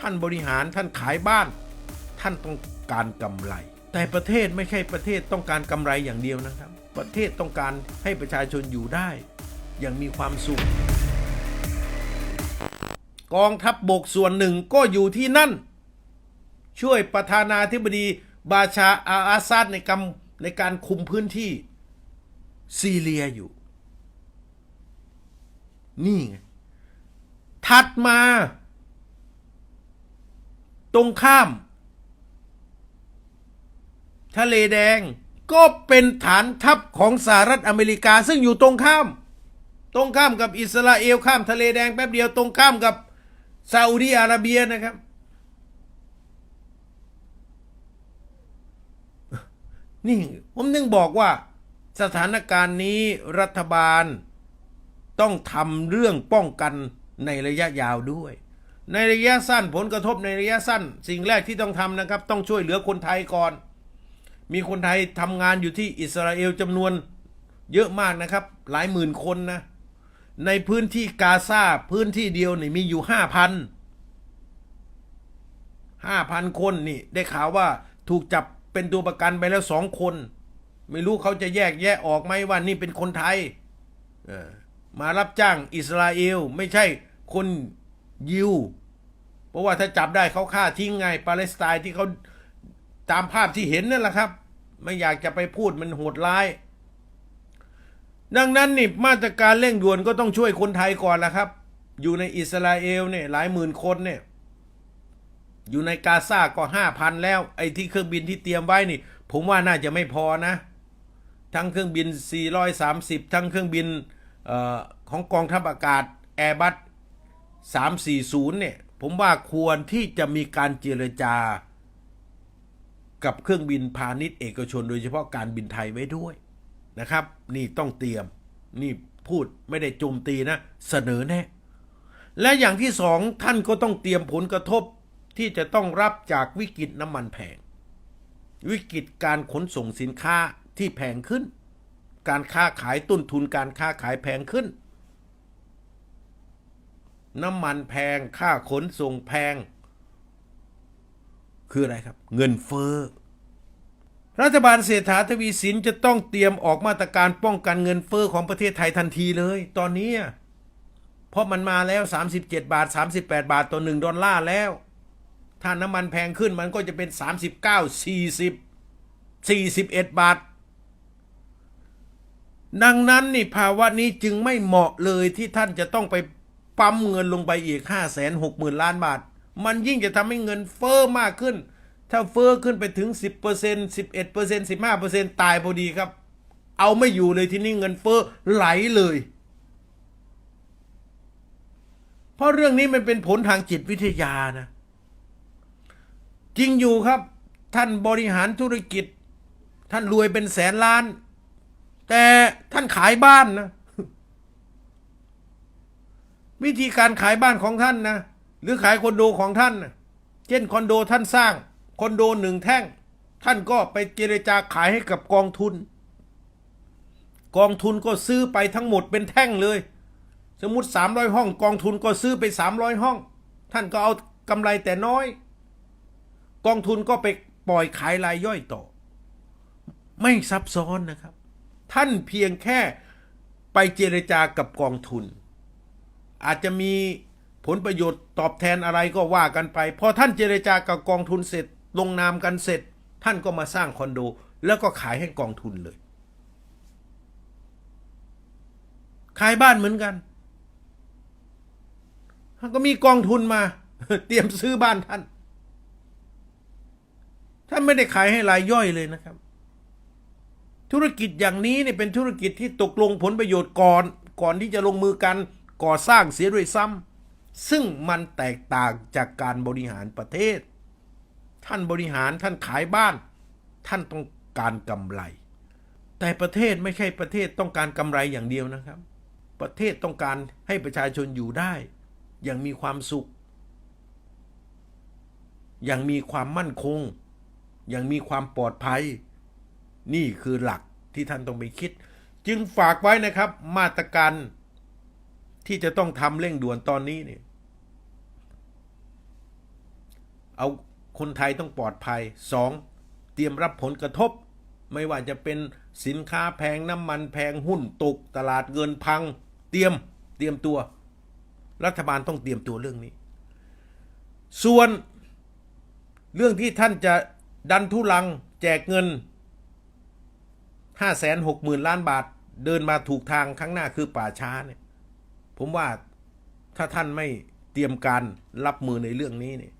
ท่านบริหารท่านขายบ้าน ท่านต้องการกำไร แต่ประเทศไม่ใช่ประเทศต้องการกำไรอย่างเดียวนะครับ ประเทศต้องการให้ประชาชนอยู่ได้ อย่างมีความสุข กองทัพบบกส่วนหนึ่งก็อยู่ที่นั่น ช่วยประธานาธิบดีบาชาอาอาซาดในกำในการคุมพื้นที่ซีเรียอยู่ นี่ไง ถัดมา ตรงข้าม ทะเลแดงก็เป็นฐานทัพของสหรัฐอเมริกา ซึ่งอยู่ตรงข้าม ตรงข้ามกับอิสราเอลข้ามทะเลแดงแป๊บเดียวตรงข้ามกับซาอุดีอาระเบียนะครับ นี่ผมนึงบอกว่าสถานการณ์นี้รัฐบาลต้องทำเรื่องป้องกันในระยะยาวด้วย ในระยะสั้นผลกระทบในระยะสั้น สิ่งแรกที่ต้องทำนะครับ ต้องช่วยเหลือคนไทยก่อน มีคนไทยทำงานอยู่ที่อิสราเอลจำนวนเยอะมากนะครับ หลายหมื่นคนนะ ในพื้นที่กาซาพื้นที่เดียวนี่มีอยู่ห้าพันห้าพันคนนี่ ได้ข่าวว่าถูกจับเป็นตัวประกันไปแล้วสองคน ไม่รู้เขาจะแยกแยะออกไหมว่านี่เป็นคนไทยมารับจ้างอิสราเอลไม่ใช่คนยิว เพราะว่าถ้าจับได้เขาฆ่าทิ้งไงปาเลสไตน์ที่เขาตามภาพที่เห็นนั่นแหละครับ ไม่อยากจะไปพูดมันโหดร้าย ดังนั้นนี่มาตรการเร่งด่วนก็ต้องช่วยคนไทยก่อนละครับ อยู่ในอิสราเอลเนี่ยหลายหมื่นคนเนี่ยอยู่ในกาซาก็ห้าพันแล้ว ไอ้ที่เครื่องบินที่เตรียมไว้นี่ ผมว่าน่าจะไม่พอนะ ทั้งเครื่องบิน 430 ทั้งเครื่องบินออของกองทัพอากาศ Airbus 340 เนี่ย ผมว่าควรที่จะมีการเจรจา กับเครื่องบินพาณิชย์เอกชน โดยเฉพาะการบินไทยไว้ด้วยนะครับ นี่ต้องเตรียมนี่พูดไม่ได้โจมตีนะ เสนอแน่และอย่างที่สองท่านก็ต้องเตรียมผลกระทบที่จะต้องรับจากวิกฤตน้ำมันแพง วิกฤตการขนส่งสินค้าที่แพงขึ้น การค้าขายต้นทุนการค้าขายแพงขึ้น น้ำมันแพง ค่าขนส่งแพง คืออะไรครับ เงินเฟ้อ รัฐบาลเศรษฐาทวีสินจะต้องเตรียมออกมาตรการป้องกันเงินเฟ้อของประเทศไทยทันทีเลย ตอนนี้เพราะมันมาแล้ว 37 บาท 38 บาทต่อหนึ่งดอลลาร์แล้ว ถ้าน้ำมันแพงขึ้นมันก็จะเป็น 39 40 41 บาท ดังนั้นนี่ภาวะนี้จึงไม่เหมาะเลยที่ท่านจะต้องไป ปั๊มเงินลงไปอีก 5 6 0 0 0 0 ล้านบาท มันยิ่งจะทำให้เงินเฟอ้อมากขึ้น ถ้าเฟอ้อขึ้นไปถึง 10% 11% 15%ตายพอดีครับ เอาไม่อยู่เลยที่นี่เงินเฟอ้อไหลเลย เพราะเรื่องนี้มันเป็นผลทางจิตวิทยานะ จริงอยู่ครับ ท่านบริหารธุรกิจ ท่านรวยเป็นแสนล้าน แต่ท่านขายบ้านนะ วิธีการขายบ้านของท่านนะ หรือขายคอนโดของท่านนะเช่นคอนโดท่านสร้างคอนโดหนึ่งแท่ง ท่านก็ไปเจรจาขายให้กับกองทุน กองทุนก็ซื้อไปทั้งหมดเป็นแท่งเลย สมมติ 300 ห้อง กองทุนก็ซื้อไป 300 ห้อง ท่านก็เอากำไรแต่น้อย กองทุนก็ไปปล่อยขายรายย่อยต่อ ไม่ซับซ้อนนะครับ ท่านเพียงแค่ไปเจรจากับกองทุน อาจจะมีผลประโยชน์ตอบแทนอะไรก็ว่ากันไป พอท่านเจรจากับกองทุนเสร็จ ลงนามกันเสร็จ ท่านก็มาสร้างคอนโด แล้วก็ขายให้กองทุนเลย ขายบ้านเหมือนกันก็มีกองทุนมา เตรียมซื้อบ้านท่าน ท่านไม่ได้ขายให้รายย่อยเลยนะครับ ธุรกิจอย่างนี้เนี่ยเป็นธุรกิจที่ตกลงผลประโยชน์ก่อน ก่อนที่จะลงมือกัน ก่อสร้างเสียด้วยซ้ำซึ่งมันแตกต่างจากการบริหารประเทศ ท่านบริหารท่านขายบ้าน ท่านต้องการกำไร แต่ประเทศไม่ใช่ประเทศต้องการกำไรอย่างเดียวนะครับ ประเทศต้องการให้ประชาชนอยู่ได้ อย่างมีความสุข อย่างมีความมั่นคง อย่างมีความปลอดภัย นี่คือหลักที่ท่านต้องไปคิด จึงฝากไว้นะครับมาตรการ ที่จะต้องทำเร่งด่วนตอนนี้เนี่ยเอาคนไทยต้องปลอดภัยสองเตรียมรับผลกระทบ ไม่ว่าจะเป็นสินค้าแพงน้ำมันแพงหุ้นตก ตลาดเงินพัง เตรียมเตรียมตัว รัฐบาลต้องเตรียมตัวเรื่องนี้ ส่วนเรื่องที่ท่านจะดันทุลังแจกเงินห้าแสนหกหมื่นล้านบาท เดินมาถูกทางข้างหน้าคือป่าช้าเนี่ย ผมว่าถ้าท่านไม่เตรียมการรับมือในเรื่องนี้เนี่ย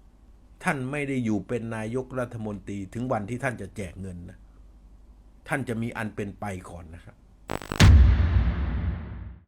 ท่านไม่ได้อยู่เป็นนายกรัฐมนตรีถึงวันที่ท่านจะแจกเงินนะ ท่านจะมีอันเป็นไปก่อนนะครับ